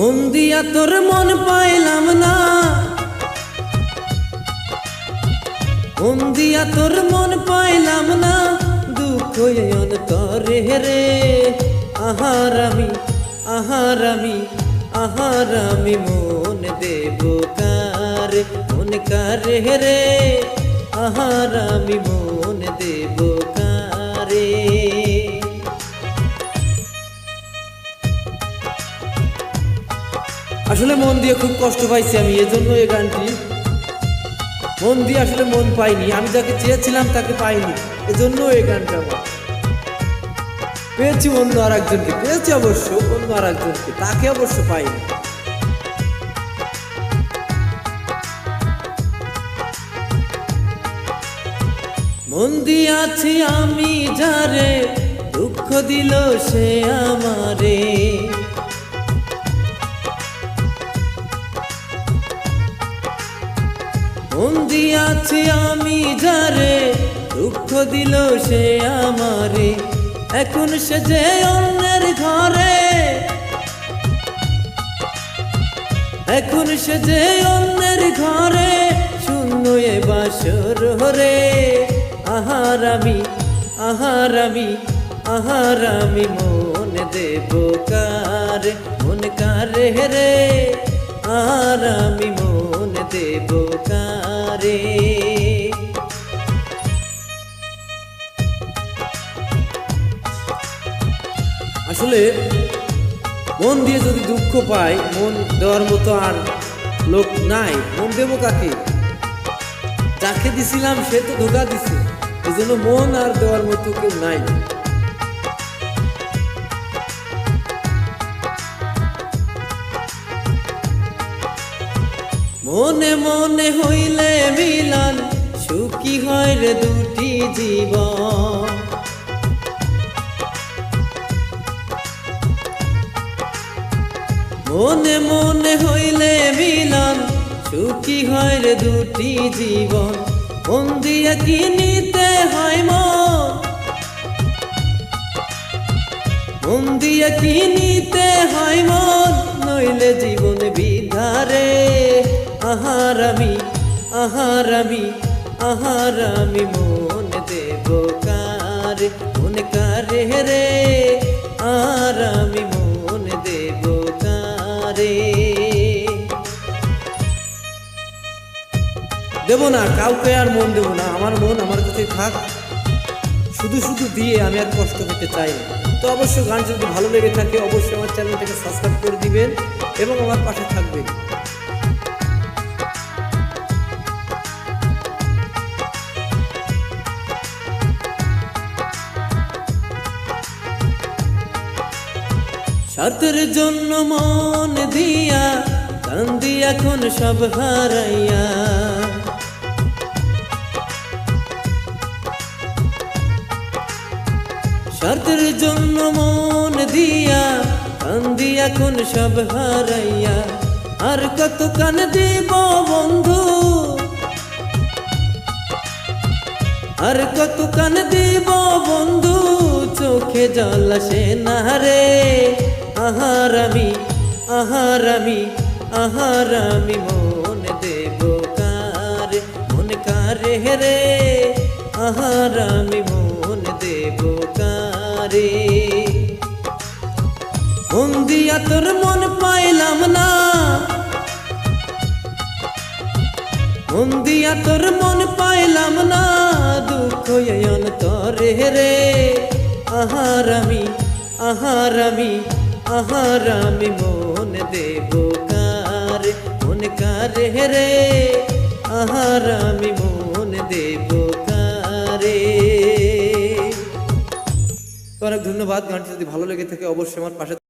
মন দিয়া তোর মন পাইলাম না। মন দিয়া তোর মন পাইলাম না। দুঃখ অন্তরে রে। আহার আমি আহার আমি আহার আমি মন দেব কার? মন কারে রে? আহার আমি মন দেব কারে? আসলে মন দিয়ে খুব কষ্ট পাইছি আমি, এজন্য এই গানটি। মন দিয়ে আসলে মন পাইনি, আমি যাকে চেয়েছিলাম তাকে পাইনি, এজন্য এই গানটা আমার। পেয়েছি অন্য আর একজনকে পেয়েছি অবশ্য অন্য আর একজনকে তাকে অবশ্য পাইনি। মন দিয়াছি আমি, যারে দুঃখ দিল সে আমারে। মন দিয়াছি আমি যারে, দুঃখ দিল সে আমারে। এখন সে যে অন্যের ঘরে, এখন সে যে অন্যের ঘরে, শূন্য এ বাসর রে আহার আমি আহার আমি আহার আমি মন দেব কার, মন কারে রে? আর আমি মন দেব কারে। আসলে মন দিয়ে যদি দুঃখ পাই মন দেওয়ার মতো আর লোক নাই। মন দেবো কাকে? যাকে দিছিলাম, সে তো ধোকা দিছে। এই জন্য মন আর দেওয়ার মতো কেউ নাই। মনে মনে হইলে মিলন, সুখী হয় রে দুটি জীবন। মনে মনে হইলে মিলন, সুখী হয় রে দুটি জীবন। মন দিয়ে কিনিতে হয় মন? দিয়ে কিনিতে হয় মন? নইলে জীবন বিধারে। আহার আমি আহার আমি আহার আমি মন দেব কার? মন কারে রে? দেব না, কাউকে আর মন দেব না, আমার মন আমার কাছে থাক। শুধু শুধু দিয়ে আমি আর কষ্ট করতে চাই তো অবশ্যই গান যদি ভালো লেগে থাকে, অবশ্যই আমার চ্যানেলটাকে সাবস্ক্রাইব করে দিবেন এবং আমার পাশে থাকবেন। স্বার্থের জন্য মন দিয়া কান্দি এখন সব হারাইয়া। স্বার্থের জন্য মন দিয়া কান্দি এখন সব হারাইয়া। আর কত কান দিব বন্ধু? আর কত কান দিব বন্ধু? চোখে জল আসে না রে। আহার আমি আহার আমি আহার আমি মন দেব কার? মন কারে রে? আহার আমি কারে মন দিয়া তোর মন পাইলাম না। দিয়া তোর মন পাইলাম না। দুঃখ অন্তরে রে। আহার আমি আহার আমি আহার আমি মন দেব কার, মন কারে রে? আহার আমি মন দেব তো অনেক ধন্যবাদ গানটি যদি ভালো লেগে থাকে অবশ্যই আমার পাশে